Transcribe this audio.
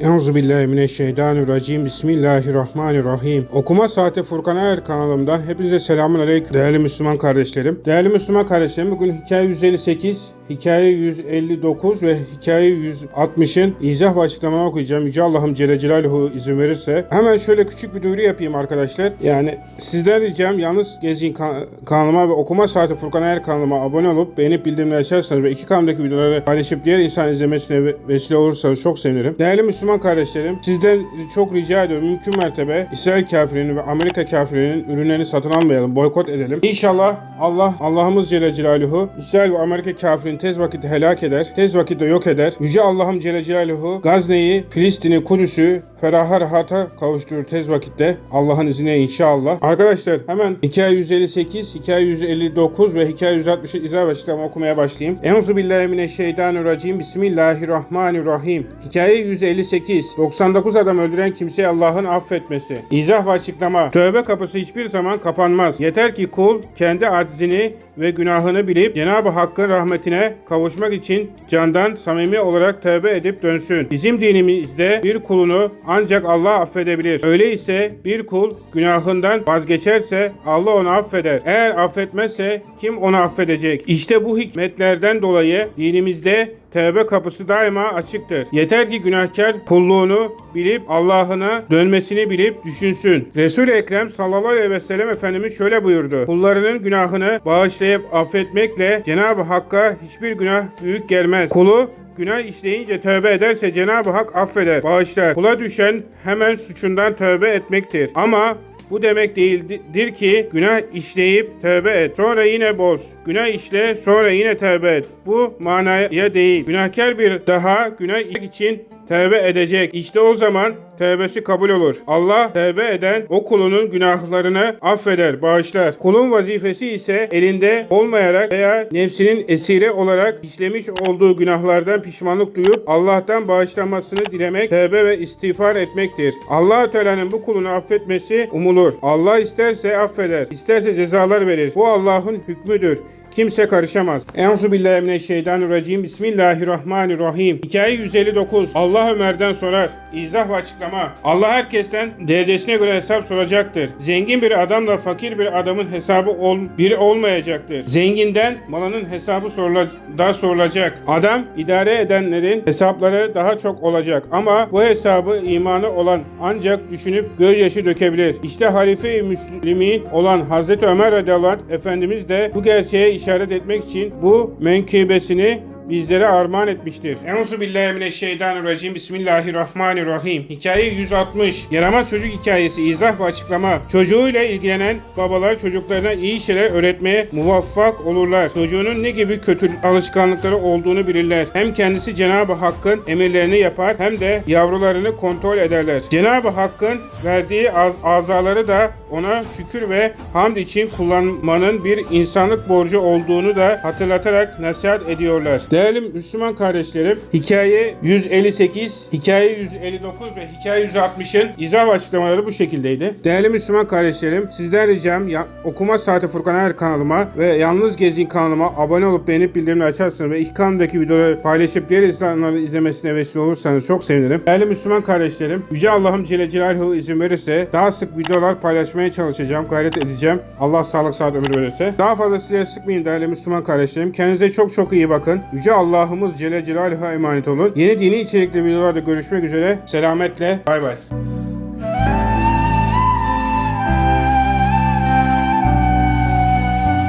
Euzubillahimineşşeytanirracim. Bismillahirrahmanirrahim. Okuma Saati Furkan Er kanalımdan hepinize selamun aleyküm. Değerli Müslüman kardeşlerim. Değerli Müslüman kardeşlerim bugün hikaye 158, hikaye 159 ve hikaye 160'ın izah ve okuyacağım. Yüce Allah'ım Celle Celaluhu izin verirse. Hemen şöyle küçük bir duyuru yapayım arkadaşlar. Yani sizden ricam yalnız gezin kan- kanalıma ve okuma saati Furkan Er kanalıma abone olup beğenip bildirimleri açarsanız ve iki kanaldaki videoları paylaşıp diğer insan izlemesine ve- vesile olursanız çok sevinirim. Değerli Müslüman kardeşlerim sizden çok rica ediyorum mümkün mertebe İsrail kafirlerinin ve Amerika kafirlerinin ürünlerini satın almayalım, boykot edelim. İnşallah Allah Allah'ımız Celle Celaluhu İsrail ve Amerika tez vakitte helak eder, tez vakitte yok eder. Yüce Allah'ım Celle Celaluhu Gazne'yi, Filistin'i, Kudüs'ü feraha rahata kavuşturur tez vakitte. Allah'ın izniyle inşallah. Arkadaşlar hemen hikaye 158, hikaye 159 ve hikaye 160'ı izah ve açıklama okumaya başlayayım. Euzu billahi mineşşeytanirracim. Bismillahirrahmanirrahim. Hikaye 158. 99 adam öldüren kimseye Allah'ın affetmesi. İzah ve açıklama. Tövbe kapısı hiçbir zaman kapanmaz. Yeter ki kul kendi aczini ve günahını bilip Cenab-ı Hakk'ın rahmetine kavuşmak için candan samimi olarak tövbe edip dönsün. Bizim dinimizde bir kulunu ancak Allah affedebilir. Öyleyse bir kul günahından vazgeçerse Allah onu affeder. Eğer affetmezse kim onu affedecek? İşte bu hikmetlerden dolayı dinimizde Tevbe kapısı daima açıktır. Yeter ki günahkar kulluğunu bilip Allah'ına dönmesini bilip düşünsün. Resul-i Ekrem sallallahu aleyhi ve sellem Efendimiz şöyle buyurdu. Kullarının günahını bağışlayıp affetmekle Cenab-ı Hakk'a hiçbir günah büyük gelmez. Kulu Günah işleyince tövbe ederse Cenab-ı Hak affeder, bağışlar. Kula düşen hemen suçundan tövbe etmektir. Ama bu demek değildir ki günah işleyip tövbe et. Sonra yine boz. Günah işle sonra yine tövbe et. Bu manaya değil. Günahkar bir daha günah için tövbe edecek. İşte o zaman tövbesi kabul olur. Allah tövbe eden o kulunun günahlarını affeder, bağışlar. Kulun vazifesi ise elinde olmayarak veya nefsinin esiri olarak işlemiş olduğu günahlardan pişmanlık duyup Allah'tan bağışlanmasını dilemek, tövbe ve istiğfar etmektir. Allah Teala'nın bu kulunu affetmesi umulur. Allah isterse affeder, isterse cezalar verir. Bu Allah'ın hükmüdür. Kimse karışamaz. Euzu billahi mineşşeytanirracim. Bismillahirrahmanirrahim. Hikaye 159. Allah Ömer'den sorar. İzah ve açıklama. Allah herkesten derecesine göre hesap soracaktır. Zengin bir adamla fakir bir adamın hesabı ol, biri olmayacaktır. Zenginden malının hesabı sorula, da sorulacak. Adam idare edenlerin hesapları daha çok olacak. Ama bu hesabı imanı olan ancak düşünüp gözyaşı dökebilir. İşte halife-i Müslimin olan Hazreti Ömer radıyallahu anh Efendimiz de bu gerçeğe işaret etmek için bu menkıbesini bizlere armağan etmiştir. Euzu billahi mineşşeytanirracim. Bismillahirrahmanirrahim. Hikaye 160. Yaramaz çocuk hikayesi izah ve açıklama. Çocuğuyla ilgilenen babalar çocuklarına iyi şeyler öğretmeye muvaffak olurlar. Çocuğunun ne gibi kötü alışkanlıkları olduğunu bilirler. Hem kendisi Cenab-ı Hakk'ın emirlerini yapar hem de yavrularını kontrol ederler. Cenab-ı Hakk'ın verdiği az azaları da ona şükür ve hamd için kullanmanın bir insanlık borcu olduğunu da hatırlatarak nasihat ediyorlar. Değerli Müslüman kardeşlerim, hikaye 158, hikaye 159 ve hikaye 160'ın izah açıklamaları bu şekildeydi. Değerli Müslüman kardeşlerim, sizden ricam ya, okuma saati Furkan Er kanalıma ve Yalnız Gezin kanalıma abone olup beğenip bildirimleri açarsanız ve ilk kanaldaki videoları paylaşıp diğer insanların izlemesine vesile olursanız çok sevinirim. Değerli Müslüman kardeşlerim, Yüce Allah'ım Celle Celaluhu izin verirse daha sık videolar paylaşmaya çalışacağım, gayret edeceğim. Allah sağlık saat ömür verirse. Daha fazla size sıkmayın değerli Müslüman kardeşlerim. Kendinize çok çok iyi bakın. Yüce Allah'ımız Celle Celaluhu'ya emanet olun. Yeni dini içerikli videolarda görüşmek üzere. Selametle. Bay bay.